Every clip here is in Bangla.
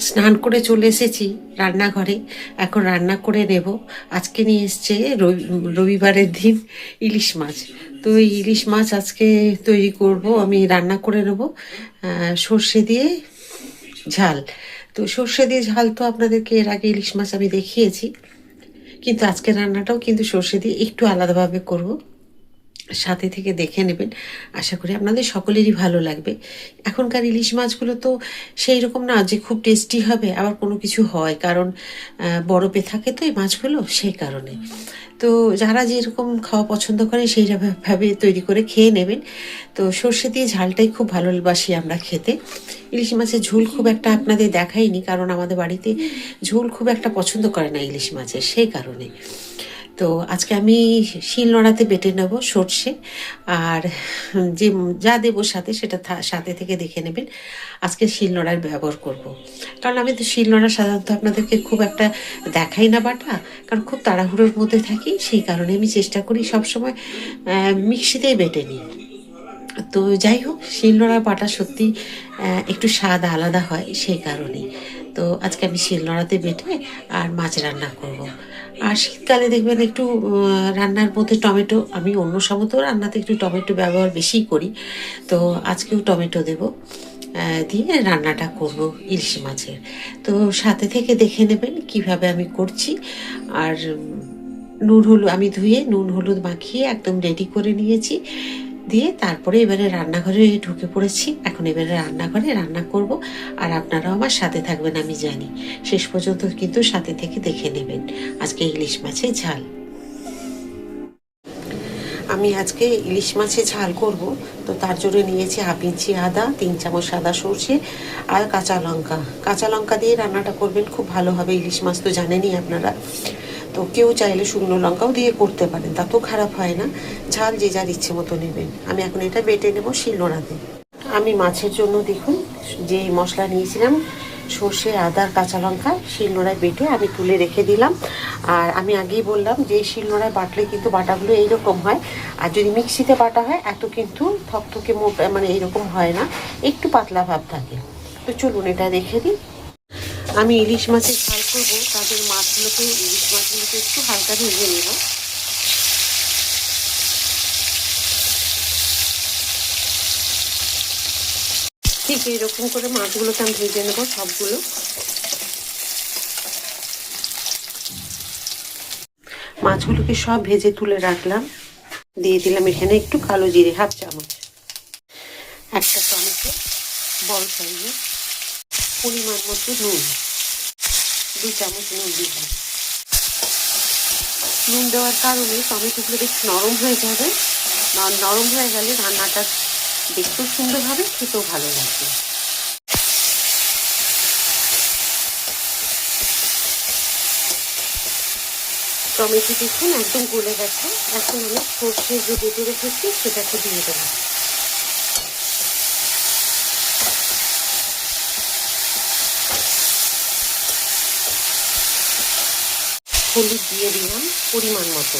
স্নান করে চলে এসেছি রান্নাঘরে। এখন রান্না করে নেব। আজকে নিয়ে এসছে রবি- রবিবারের দিন ইলিশ মাছ। তো এই ইলিশ মাছ আজকে তৈরি করব, আমি রান্না করে নেব। সর্ষে দিয়ে ঝাল। তো সর্ষে দিয়ে ঝাল তো আপনাদেরকে এর আগে ইলিশ মাছ আমি দেখিয়েছি। কিন্তু আজকে রান্নাটাও কিন্তু সর্ষে দিয়ে একটু আলাদাভাবে করব। সাথে থেকে দেখে নেবেন। আশা করি আপনাদের সকলেরই ভালো লাগবে। এখনকার ইলিশ মাছগুলো তো সেই রকম না যে খুব টেস্টি হবে, আবার কোনো কিছু হয়। কারণ বরফে থাকে তো এই মাছগুলো, সেই কারণে। তো যারা যেরকম খাওয়া পছন্দ করে, সেই ভাবে তৈরি করে খেয়ে নেবেন। তো সর্ষে দিয়ে ঝালটাই খুব ভালোবাসি আমরা খেতে। ইলিশ মাছের ঝোল খুব একটা আপনাদের দেখাইনি, কারণ আমাদের বাড়িতে ঝোল খুব একটা পছন্দ করে না ইলিশ মাছের, সেই কারণে। তো আজকে আমি শিল নোড়াতে বেটে নেব সর্ষে, আর যে যা দেবো সাথে সেটা সাথে থেকে দেখে নেবেন আজকে শিল নোড়ার ব্যবহার করব। কারণ আমি তো শিল নোড়া সাধারণত আপনাদেরকে খুব একটা দেখাই না বাটা, কারণ খুব তাড়াহুড়োর মধ্যে থাকি, সেই কারণে আমি চেষ্টা করি সবসময় মিক্সিতেই বেটে নিই তো যাই হোক, শিলনোড়া বাটা সত্যি একটু স্বাদ আলাদা হয় সেই কারণে তো আজকে আমি শিলনোড়াতে বেটে আর মাছ রান্না করব। আর শীতকালে দেখবেন একটু রান্নার মধ্যে টমেটো, আমি অন্য সময় রান্নাতে একটু টমেটো ব্যবহার বেশি করি। তো আজকেও টমেটো দেব দিয়ে রান্নাটা করব ইলিশ মাছের। তো সাথে থেকে দেখে নেবেন কীভাবে আমি করছি। আর নুন হলুদ, আমি ধুয়ে নুন হলুদ মাখিয়ে একদম রেডি করে নিয়েছি। দিয়ে তারপরে এবারে রান্নাঘরে ঢুকে পড়েছি। এখন এবারে রান্নাঘরে রান্না করব আর আপনারাও আমার সাথে থাকবেন, আমি জানি। শেষ পর্যন্ত কিন্তু সাথে থেকে দেখে নেবেন। আজকে ইলিশ মাছের ঝাল। আমি আজকে ইলিশ মাছের ঝাল করব। তো তার জন্য নিয়েছি হাফ ইঞ্চি আদা, তিন চামচ সাদা সর্ষে আর কাঁচা লঙ্কা। কাঁচা লঙ্কা দিয়ে রান্নাটা করবেন, খুব ভালো হবে। ইলিশ মাছ তো জানেনই আপনারা। তো কেউ চাইলে শুকনো লঙ্কাও দিয়ে করতে পারেন তাতেও খারাপ হয় না। ঝাল যে যার ইচ্ছে মতো নেবেন। আমি এখন এটা বেটে নেব শিলনোড়াতে। আমি মাছের জন্য দেখুন, যে মশলা নিয়েছিলাম, সর্ষে, আদা আর কাঁচা লঙ্কা, শিলনোড়ায় বেটে আমি তুলে রেখে দিলাম। আর আমি আগেই বললাম যে শিলনোড়ায় বাটলে কিন্তু বাটাগুলো এইরকম হয়। আর যদি মিক্সিতে বাটা হয়, এত কিন্তু থকথকে মোটা মানে এইরকম হয় না। একটু পাতলা ভাব থাকে। তো চলুন এটা রেখে দিই। আমি ইলিশ মাছের করব, তাদের মাছগুলোকে, ইলিশ মাছগুলোকে একটু হালকা ভেজে নেব। ঠিক এইরকম করে মাছগুলোকে আমি ভেজে নেব সবগুলো। মাছগুলোকে সব ভেজে তুলে রাখলাম। দিয়ে দিলাম এখানে একটু কালো জিরে, হাফ চামচ। একটা টমেটো, বড় সাইজের পরিমাণ মতো নুন। দু চামচ নুন দিলাম নুন দেওয়ার কারণে টমেটোগুলো বেশ নরম হয়ে যাবে। নরম হয়ে গেলে রান্নাটা দেখতেও সুন্দর হবে, খেতেও ভালো লাগবে। টমেটো দেখুন একদম গলে গেছে। এখন আমি সর্ষে যে বেটে রেখেছি, সেটাকে দিয়ে দেবো। হলুদ দিয়ে দিলাম পরিমাণ মতো।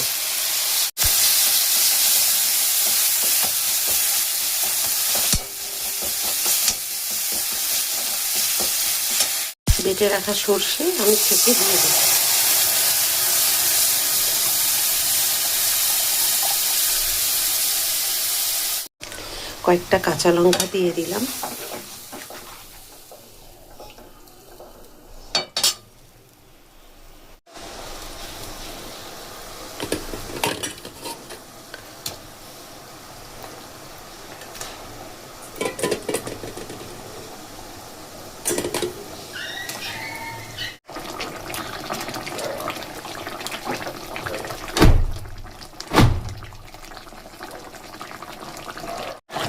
বেটে রাখা সর্ষে আমি থেকে দিয়ে দেবো কয়েকটা কাঁচা লঙ্কা দিয়ে দিলাম।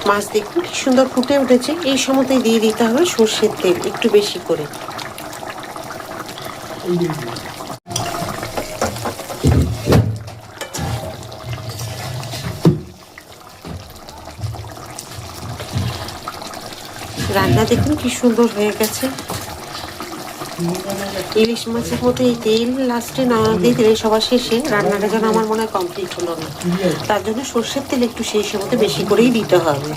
মাছ দেখুন কি সুন্দর ফুটে উঠেছে। এই সময় দিয়ে দিতে হবে সর্ষের তেল, একটু বেশি করে। রান্না দেখুন কি সুন্দর হয়ে গেছে। ইলিশ মাছের মধ্যে এই তেল, লাস্টে না দিয়ে দিলে সবার শেষে রান্নাটা যেন আমার মনে হয় কমপ্লিট হলো না। তার জন্য সর্ষের তেল একটু সেই মতো বেশি করেই দিতে হবে।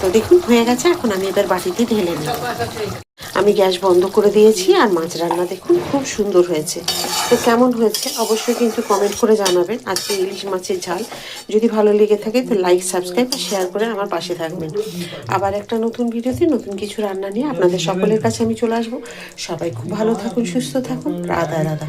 তো দেখুন, হয়ে গেছে, এখন আমি এবার বাটিতে ঢেলে নিই। আমি গ্যাস বন্ধ করে দিয়েছি আর মাছ রান্না দেখুন খুব সুন্দর হয়েছে। তো কেমন হয়েছে অবশ্যই কিন্তু কমেন্ট করে জানাবেন। আজকে ইলিশ মাছের ঝাল। যদি ভালো লেগে থাকে তো লাইক সাবস্ক্রাইব আর শেয়ার করে আমার পাশে থাকবেন। আবার একটা নতুন ভিডিওতে নতুন কিছু রান্না নিয়ে আপনাদের সকলের কাছে আমি চলে আসব। সবাই খুব ভালো থাকুন, সুস্থ থাকুন। রাধা রাধা।